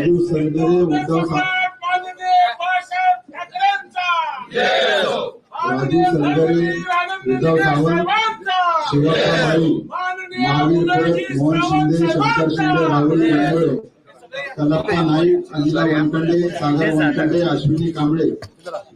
राजू सलगरे उद्धव सा- माननीय बाळासाहेब ठाकरेंचा राजू सलगरे उद्धव सावंत माळी महावीर खोत मोहन शिंदे शंकर शिंदे राहुल मनोळे कल्पना नाईक अंजिला वानखंडे सागर वानखंडे अश्विनी कांबळे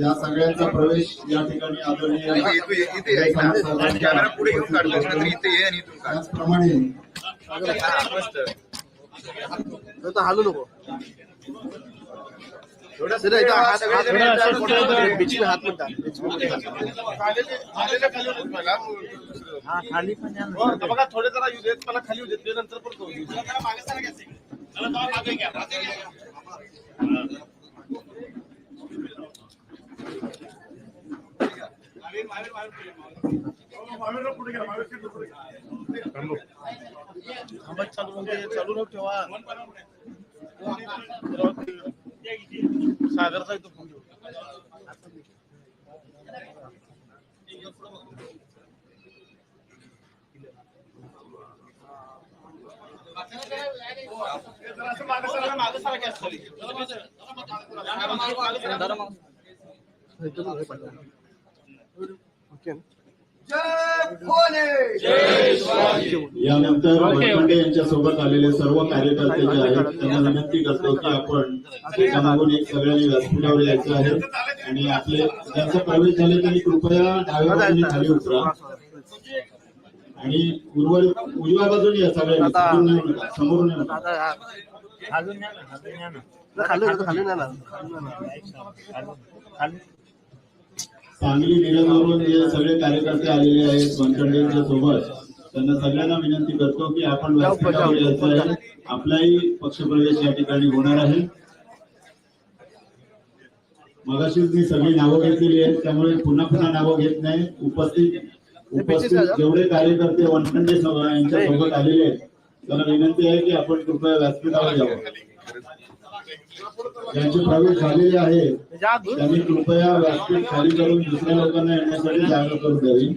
या सगळ्यांचा प्रवेश या ठिकाणी आदरणीय त्याचप्रमाणे हा, तर हालू नको थोडं सर इथं हात म्हणता खाली-. हो, बघा थोडे जरा येऊ देत मला खाली येऊ देत ते नंतर म्हणजे मागं चालू म्हणजे चालू असं खाली. ठेवा सागरचा येतो फोन जय यानंतर वनखंडे यांच्या सोबत आलेले सर्व कार्यकर्ते जे आहेत त्यांना विनंती करतो की आपण मागून एक सगळ्यांनी व्यासपीठावर यायचं आहे. आणि आपले ज्यांचा प्रवेश झाले त्यांनी कृपया डाव्या बाजूने खाली उतरा. आणि उर्वरित उजव्या बाजूने या सगळ्यांनी समोरून येऊ नका समोरून येऊ नका खालून तर. खालून खालून. सांगली मिरजवरून जे सगळे कार्यकर्ते आलेले आहेत वनखंडेंच्या सोबत त्यांना सगळ्यांना विनंती करतो की आपण व्यासपीठावर यायचं आहे. आपलाही पक्षप्रवेश या ठिकाणी होणार आहे. मगाशीच मी सगळी नावं घेतलेली आहेत त्यामुळे पुन्हा पुन्हा नावं घेत नाही. उपस्थित उपस्थित जेवढे कार्यकर्ते वनखंडे यांच्या सोबत आलेले आहेत त्यांना विनंती आहे की आपण कृपया व्यासपीठावर यावं ज्यांचे प्रवेश झालेले आहेत घुस. त्यांनी कृपया व्यासपीठ खाली करून दुसऱ्या लोकांना येण्यासाठी जागा करून द्यावी.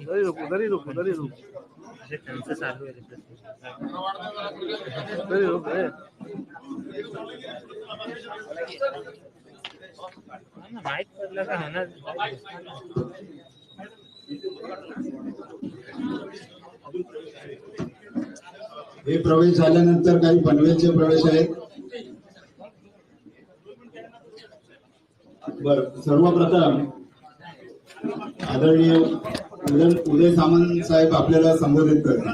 दरी दरी दरी त्यांचं चालू आहे दरी माहीत पडलं का होणार हे प्रवेश झाल्यानंतर काही पनवेलचे प्रवेश आहेत? बर सर्वप्रथम आदरणीय उदय उदय सामंत साहेब आपल्याला संबोधित करतील.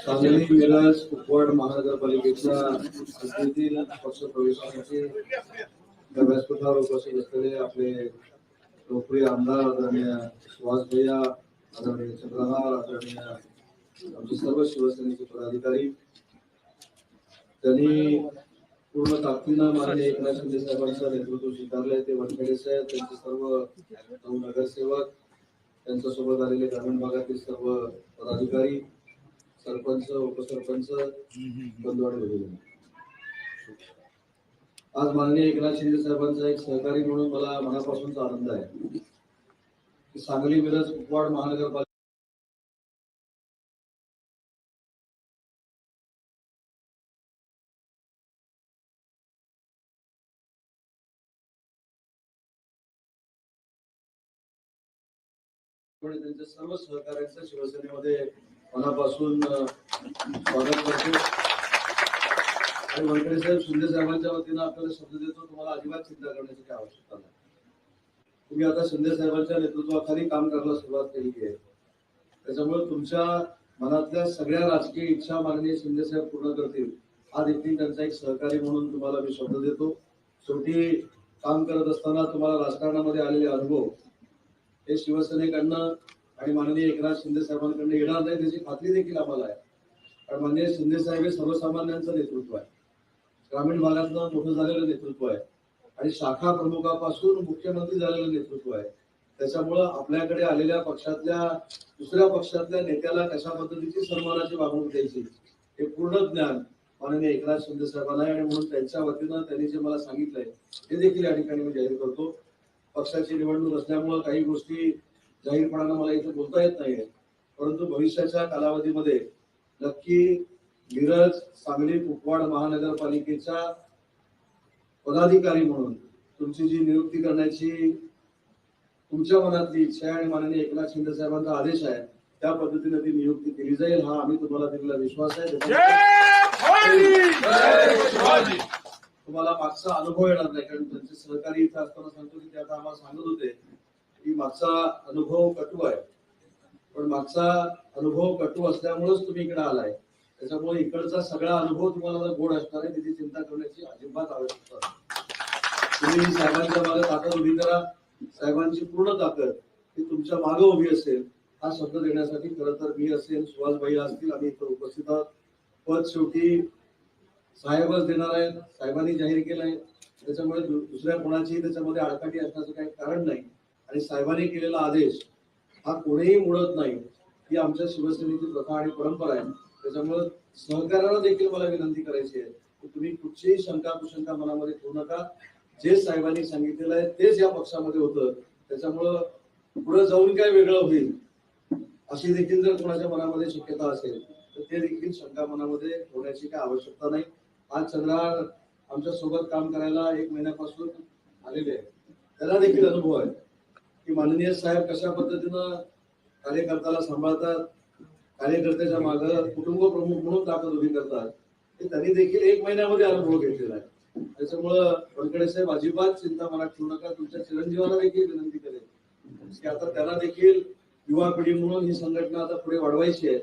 सांगली मिरज कुपवाड महानगरपालिकेच्या हद्दीतील पक्ष प्रवेशासाठी त्या व्यासपीठावर उपस्थित असलेले आपले लोकप्रिय आमदार आदरणीय सुहास भैया आदरणीय चंद्रहार आदरणीय आमचे सर्व शिवसेनेचे पदाधिकारी त्यांनी पूर्ण ताकदीनं माननीय एकनाथ शिंदे साहेबांचं नेतृत्व स्वीकारलंय. ते वनखेडे साहेब त्यांचे सर्व नऊ नगरसेवक त्यांच्यासोबत आलेले ग्रामीण भागातील सर्व पदाधिकारी सरपंच उपसरपंच बंधू वगैरे आज माननीय एकनाथ शिंदे साहेबांचा एक सहकारी म्हणून मला मनापासूनचा आनंद आहे. की सांगली मिरज कुपवाड महानगरपालिका त्यांच्या सर्व सहकार्यांचं शिवसेनेमध्ये मनापासून स्वागत करतो. आणि वनकडे साहेब शिंदे साहेबांच्या वतीनं आपल्याला शब्द देतो तुम्हाला अजिबात चिंता करण्याची काही आवश्यकता नाही. तुम्ही आता शिंदे साहेबांच्या नेतृत्वाखाली काम करायला सुरुवात केली आहे. त्याच्यामुळे तुमच्या मनातल्या सगळ्या राजकीय इच्छा मागणी शिंदे साहेब पूर्ण करतील हा देखील त्यांचा एक सहकारी म्हणून तुम्हाला मी शब्द देतो. शेवटी काम करत असताना तुम्हाला राजकारणामध्ये आलेले अनुभव हे शिवसेनेकडनं आणि माननीय एकनाथ शिंदे साहेबांकडनं येणार नाही त्याची खात्री देखील आम्हाला आहे. कारण माननीय शिंदे साहेब हे सर्वसामान्यांचं नेतृत्व आहे. ग्रामीण भागातलं मोठं झालेलं नेतृत्व आहे. आणि शाखा प्रमुखापासून मुख्यमंत्री झालेलं नेतृत्व आहे. त्याच्यामुळं आपल्याकडे आलेल्या पक्षातल्या दुसऱ्या पक्षातल्या नेत्याला कशा पद्धतीची सन्मानाची वागणूक द्यायची हे पूर्ण ज्ञान माननीय एकनाथ शिंदे साहेबांना आहे. आणि म्हणून त्यांच्या वतीनं त्यांनी जे मला सांगितलंय ते देखील या ठिकाणी मी जाहीर करतो. पक्षाची निवडणूक असल्यामुळं काही गोष्टी जाहीरपणानं मला इथे बोलता येत नाहीये. परंतु भविष्याच्या कालावधीमध्ये नक्की मिरज सांगली कुपवाड महानगरपालिकेच्या पदाधिकारी म्हणून तुमची जी नियुक्ती करण्याची तुमच्या मनातली इच्छा आहे आणि माननीय एकनाथ शिंदे साहेबांचा आदेश आहे त्या पद्धतीने ती नियुक्ती केली जाईल हा आम्ही तुम्हाला दिलेला विश्वास आहे. तुम्हाला मागचा अनुभव येणार नाही कारण त्यांचे सहकारी इथे असताना सांगतो की ते आता आम्हाला सांगत होते की मागचा अनुभव कटू आहे. पण मागचा अनुभव कटू असल्यामुळेच तुम्ही इकडे आलाय. त्याच्यामुळे इकडचा सगळा अनुभव तुम्हाला गोड असणार आहे त्याची चिंता करण्याची अजिबात आवश्यकता तुम्ही साहेबांच्या मागे ताकद उभी करा. साहेबांची पूर्ण ताकद ही तुमच्या मागे उभी असेल हा शब्द देण्यासाठी खरं तर मी असेल सुहासभाई असतील आम्ही इथं उपस्थित आहोत. पद शेवटी साहेबच देणार आहेत साहेबांनी जाहीर केलंय त्याच्यामुळे दु- दुसऱ्या कोणाचीही त्याच्यामध्ये आडकाठी असण्याचं काही कारण नाही. आणि साहेबांनी केलेला आदेश हा कोणीही मुडत नाही. ही आमच्या शिवसेनेची प्रथा आणि परंपरा आहे. त्याच्यामुळे सहकार्याला देखील मला विनंती करायची आहे की तुम्ही कुठचीही शंका कुशंका मनामध्ये ठेवू नका. जे साहेबांनी सांगितलेलं आहे तेच या पक्षामध्ये होतं. त्याच्यामुळं पुढे जाऊन काय वेगळं होईल अशी देखील जर कोणाच्या मनामध्ये शक्यता असेल तर ते देखील शंका मनामध्ये ठेवण्याची काही आवश्यकता नाही. आज चंद्रहार आमच्यासोबत काम करायला एक महिन्यापासून आलेले आहे त्याला देखील अनुभव आहे की माननीय साहेब कशा पद्धतीनं कार्यकर्त्याला सांभाळतात कार्यकर्त्याच्या माग कुटुंब प्रमुख म्हणून ताकद उभी करतात हे त्यांनी देखील एक महिन्यामध्ये अनुभव घेतलेला आहे. त्याच्यामुळं वनकडे साहेब अजिबात चिंता मनात ठेवू नका. तुमच्या चिरंजीवाला देखील विनंती करेल की आता त्याला देखील युवा पिढी म्हणून ही संघटना आता पुढे वाढवायची आहे.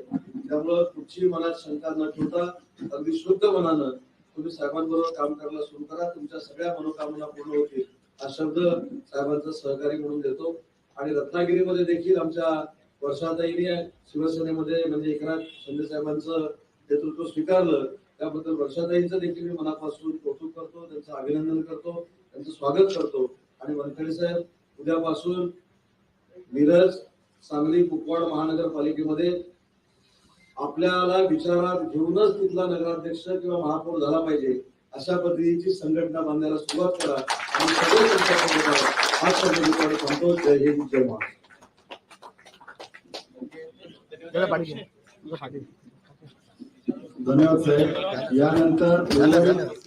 त्यामुळं कुठची मनात शंका न ठेवता अगदी शुद्ध मनानं तुम्ही साहेबांबरोबर काम करायला सुरू करा. तुमच्या सगळ्या मनोकामना पूर्ण होतील. हा शब्द साहेबांचा सहकारी म्हणून देतो. आणि रत्नागिरीमध्ये देखील आमच्या वर्षाताईने शिवसेनेमध्ये म्हणजे एकनाथ शिंदे साहेबांचं नेतृत्व स्वीकारलं. त्याबद्दल वर्षाताईंचं देखील मी मनापासून कौतुक करतो. त्यांचं अभिनंदन करतो. त्यांचं स्वागत करतो. आणि वनखडे साहेब उद्यापासून मिरज सांगली कुपवाड महानगरपालिकेमध्ये आपल्याला विचारात घेऊनच तिथला नगराध्यक्ष किंवा महापौर झाला पाहिजे अशा पद्धतीची संघटना बांधायला सुरुवात करा आणि सगळे सांगतो जय हिंद जय महाराष्ट्र. धन्यवाद साहेब यानंतर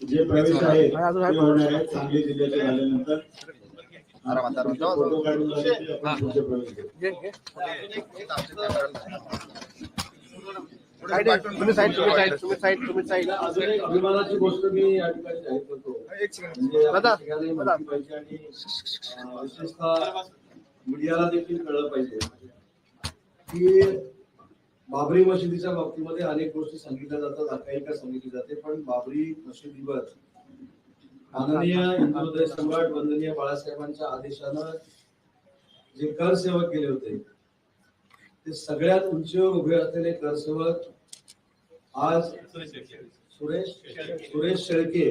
जे प्रवेश आहे ते होणार आहेत सांगली जिल्ह्याचे झाल्यानंतर. फोटो काढून प्रवेश. साईड आहे. तुम्ही साईड तुम्ही साईड तुम्ही साईड तुम्ही साईड. अजून एक अभिमानाची गोष्ट मी या ठिकाणी जाहीर करतो. म्हणजे दादा, आपल्या ठिकाणी माहिती पाहिजे आणि अं, विशेषतः मीडियाला देखील कळलं पाहिजे. की बाबरी मशिदीच्या बाबतीमध्ये अनेक गोष्टी सांगितल्या जातात आख्यायिका सांगितली जाते पण बाबरी मशिदीवर माननीय हिंदू हृदय सम्राट वंदनीय बाळासाहेबांच्या आदेशानं जे करसेवक केले होते ते सगळ्यात उंचीवर उभे असलेले करसेवक आज सुरेश सुरेश शेळके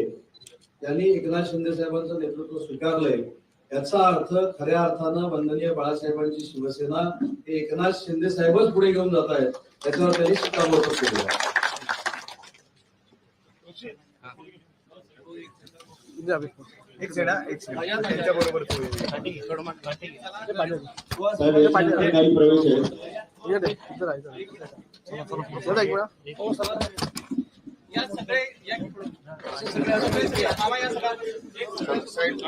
यांनी एकनाथ शिंदे साहेबांचं नेतृत्व स्वीकारलंय. याचा अर्थ खऱ्या अर्थानं वंदनीय बाळासाहेबांची शिवसेना हे एकनाथ शिंदे साहेबच पुढे घेऊन जात आहेत. त्याच्यावर त्यांनी शिक्कामोर्तब केलं एक सेकंड हा, एक सेकंड त्यांच्या बरोबर काठी घे, थोडं मग काठी घे. ते पाणी घे. साहेब याच्यानंतर काही प्रवेश आहेत ये दे, इथं राहा, इथं राहा. ये दे एक वेळा. या सगळे या सगळे सगळे मामा या सगळ्या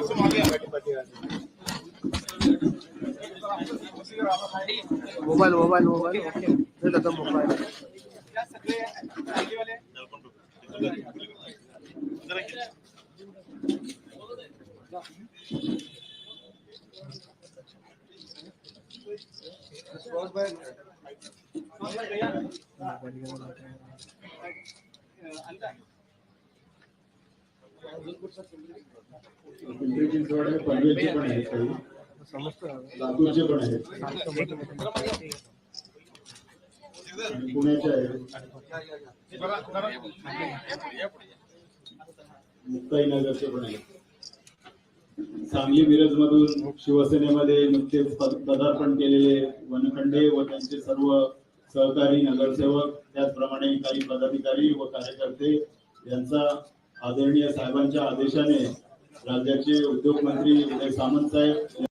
असं मागे या. मोबाईल मोबाईल मोबाईल ओके हे दादा मोबाईल या सगळे आगीवाले. जरा घे. पिंपरी चिंचवड आहे पनवेलचे पण आहेत काही लातूरचे पण आहेत पुण्याचे आहेत मुक्ताईनगरचे पण आहेत. सांगली मिरज मधून शिवसेनेमध्ये नुकतेच पदार्पण केलेले वनखंडे व त्यांचे सर्व सहकारी नगरसेवक त्याचप्रमाणे काही पदाधिकारी व कार्यकर्ते यांचा आदरणीय साहेबांच्या आदेशाने राज्याचे उद्योग मंत्री उदय सामंत साहेब